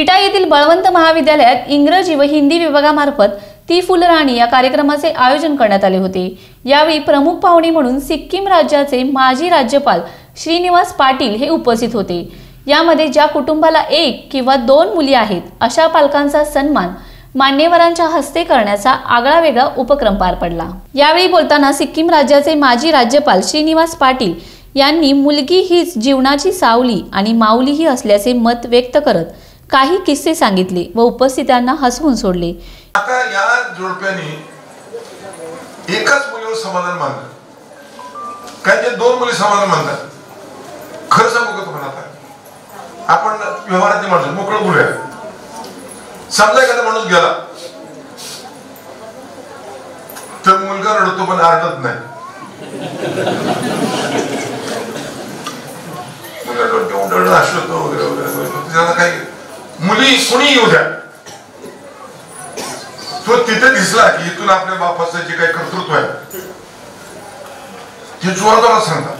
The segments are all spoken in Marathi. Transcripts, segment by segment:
विटा येथील बळवंत महाविद्यालयात इंग्रजी व हिंदी विभागामार्फत ती फुलराणी या कार्यक्रमाचे आयोजन करण्यात आले होते. यावेळी प्रमुख पाहुणे म्हणून सिक्कीम राज्याचे माजी राज्यपाल श्रीनिवास पाटील हे उपस्थित होते. यामध्ये ज्या कुटुंबाला एक किंवा दोन मुली आहेत अशा पालकांचा सन्मान मान्यवरांच्या हस्ते करण्याचा आगळा वेगळा उपक्रम पार पडला. यावेळी बोलताना सिक्कीम राज्याचे माजी राज्यपाल श्रीनिवास पाटील यांनी मुलगी हीच जीवनाची सावली आणि माऊलीही असल्याचे मत व्यक्त करत काही किस्से सांगितले व उपस्थितांना हसवून सोडले. आता या जोडप्याने एकाच मुलीवर समाधान मानलं. काही जे दोन मुली समाधान मानतात? खरं सांगू का तुम्हाला आता? आपण व्यवहारात माणूस मोकळं बोलूया. समजा एखादा माणूस गेला तर मुलगा रडतो पण आरडत नाही. मुलगा रडतो वगैरे वगैरे त्याला काही मुली कुणी येऊ द्या? तो तिथे दिसला की इथून आपल्या बापाचं जे काही कर्तृत्व आहे ते जोरदारात सांगा.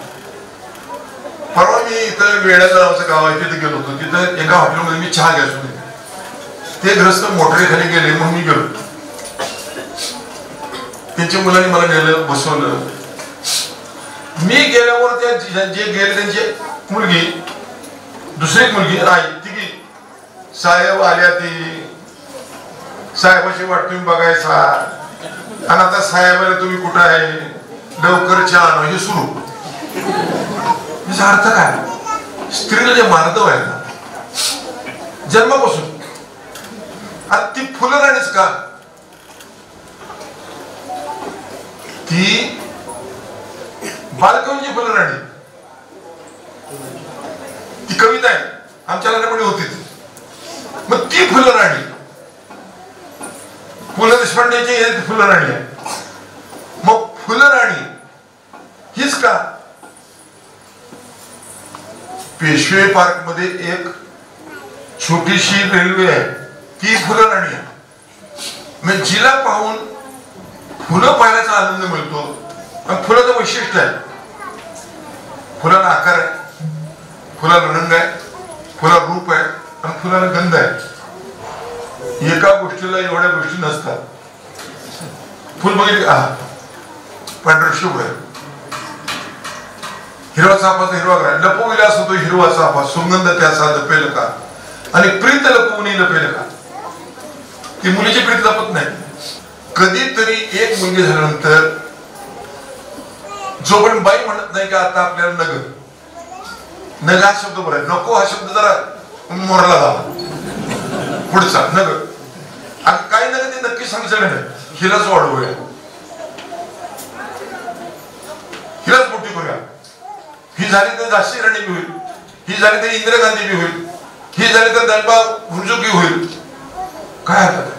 परवा मी इथं वेळाचं नावाचं गाव आहे तिथे गेलो होतो. तिथं एका हॉटेलमध्ये मी चहा घ्यायचो. ते ग्रस्त मोटरीखाली गेले म्हणून मी गेलो. त्यांच्या मुलांनी मला नेलं बसवलं. मी गेल्यावर त्या जे- गेले त्यांची मुलगी दुसरी मुलगी नाही साहेब आल्या ती. साहेबाची वाट तुम्ही बघायचा. आणि आता साहेबाला तुम्ही कुठं आहे? लवकर चहा आणा. हे सुरू. याचा अर्थ काय? स्त्रीला जे मार्दव आहे ना जन्मापासून. आता ती फुलराणीच का? ती बालकवीची फुलराणी. ती कविता आहे. आमच्या लहानपणी होतीच मग ती फुलराणी. पु ल देशपांडेची फुलं फुलराणी आहे. मग फुलराणी हीच का? पेशवे पार्कमध्ये एक छोटीशी रेल्वे आहे. ती फुलं राणी आहे. मग जिला पाहून फुलं पाहण्याचा आनंद मिळतो. आणि फुलाचं वैशिष्ट्य आहे. फुलाला आकार आहे. फुला रंग आहे. फुला रूप आहे. फुलाला गंध आहे. एका गोष्टीला एवढ्या गोष्टी नसतात. फुल बघितली हा पांढरं शुभ्र आहे. हिरवा चापाचा हिरवा ग्राय लपू असतो होतो हिरवा चापा सुगंध त्याचा लपेल का? आणि प्रीत लपवूनही लपेल का? ती मुलीची प्रीत लपत नाही. कधीतरी एक मुलगी झाल्यानंतर जो पण बाई म्हणत नाही की आता आपल्याला नग. नग हा शब्द बरं नको हा शब्द जरा मोरला झाला पुढचा नग आणि काही नग ते नक्की सांगितलं नाही. हिलाच वाढवूया. हिलाच मोठी करूया. ही झाली तर झाशी राणी बी होईल. ही झाली तर इंदिरा गांधी बी होईल. ही झाली तर दलबा हुरजुकी होईल. काय हरकत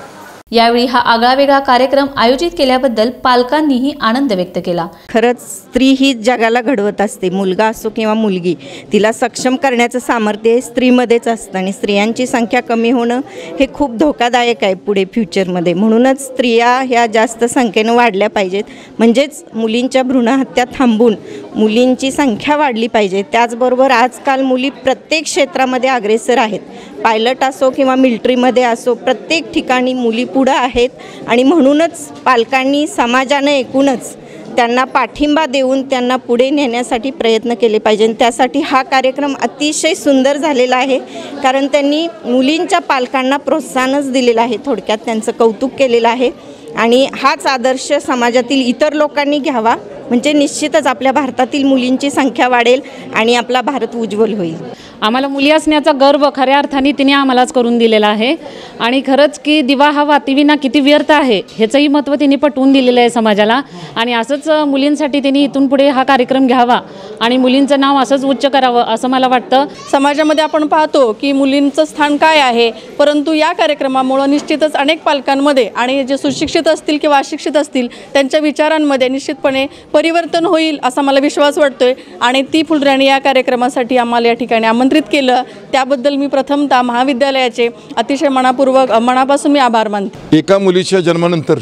यावेळी हा आगळावेगळा कार्यक्रम आयोजित केल्याबद्दल पालकांनीही आनंद व्यक्त केला. खरंच स्त्री ही जगाला घडवत असते. मुलगा असो किंवा मुलगी तिला सक्षम करण्याचं सामर्थ्य हे स्त्रीमध्येच असतं आणि स्त्रियांची संख्या कमी होणं हे खूप धोकादायक आहे पुढे फ्युचरमध्ये. म्हणूनच स्त्रिया ह्या जास्त संख्येनं वाढल्या पाहिजेत. म्हणजेच मुलींच्या भ्रूणहत्या थांबून मुलींची संख्या वाढली पाहिजे. त्याचबरोबर आजकाल मुली प्रत्येक क्षेत्रामध्ये अग्रेसर आहेत. पायलट असो किंवा मिल्ट्रीमध्ये असो प्रत्येक ठिकाणी मुली पुढं आहेत आणि म्हणूनच पालकांनी समाजानं एकूणच त्यांना पाठिंबा देऊन त्यांना पुढे नेण्यासाठी प्रयत्न केले पाहिजे. आणि त्यासाठी हा कार्यक्रम अतिशय सुंदर झालेला आहे कारण त्यांनी मुलींच्या पालकांना प्रोत्साहनच दिलेलं आहे. थोडक्यात त्यांचं कौतुक केलेलं आहे. आणि हाच आदर्श समाजातील इतर लोकांनी घ्यावा. म्हणजे निश्चितच आपल्या भारतातील मुलींची संख्या वाढेल आणि आपला भारत उज्ज्वल होईल. आम्हाला मुली असण्याचा गर्व खऱ्या अर्थाने तिने आम्हालाच करून दिलेला आहे. आणि खरंच की दिवा हा वातीविना किती व्यर्थ आहे ह्याचंही महत्त्व तिने पटवून दिलेलं आहे समाजाला. आणि असंच मुलींसाठी तिने इथून पुढे हा कार्यक्रम घ्यावा आणि मुलींचं नाव असंच उच्च करावं असं मला वाटतं. समाजामध्ये आपण पाहतो की मुलींचं स्थान काय आहे परंतु या कार्यक्रमामुळं निश्चितच अनेक पालकांमध्ये आणि जे सुशिक्षित असतील किंवा अशिक्षित असतील त्यांच्या विचारांमध्ये निश्चितपणे परिवर्तन होईल असा मला विश्वास वाटतो आहे आणि ती फुलराणी या कार्यक्रमासाठी आम्हाला या ठिकाणी आमंत्रित केलं. त्याबद्दल मी प्रथमतः महाविद्यालयाचे अतिशय मनापूर्वक मनापासून मी आभार मानते. एका मुलीच्या जन्मानंतर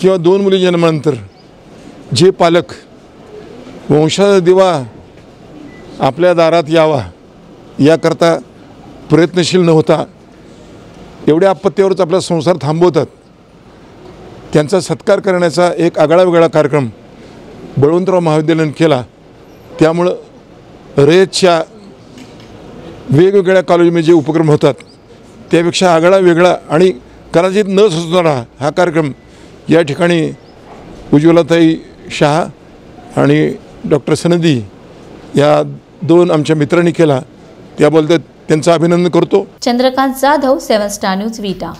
किंवा दोन मुली जन्मानंतर जे पालक वंशाचा दिवा आपल्या दारात यावा याकरता प्रयत्नशील न होता एवढ्या आपत्तीवरच आपला संसार थांबवतात. त्यांचा सत्कार करण्याचा एक आगळा वेगळा कार्यक्रम बळवंतराव महाविद्यालयानं केला. त्यामुळं रयतच्या वेगवेगळ्या कॉलेजमध्ये जे उपक्रम होतात त्यापेक्षा आगळा वेगळा आणि कदाचित न सुचणारा हा कार्यक्रम या ठिकाणी उज्ज्वलाताई शहा आणि डॉक्टर सनदी या दोन आमच्या मित्रांनी केला. त्याबद्दल त्यांचं अभिनंदन करतो. Chandrakant Jadhav seven star news Vita.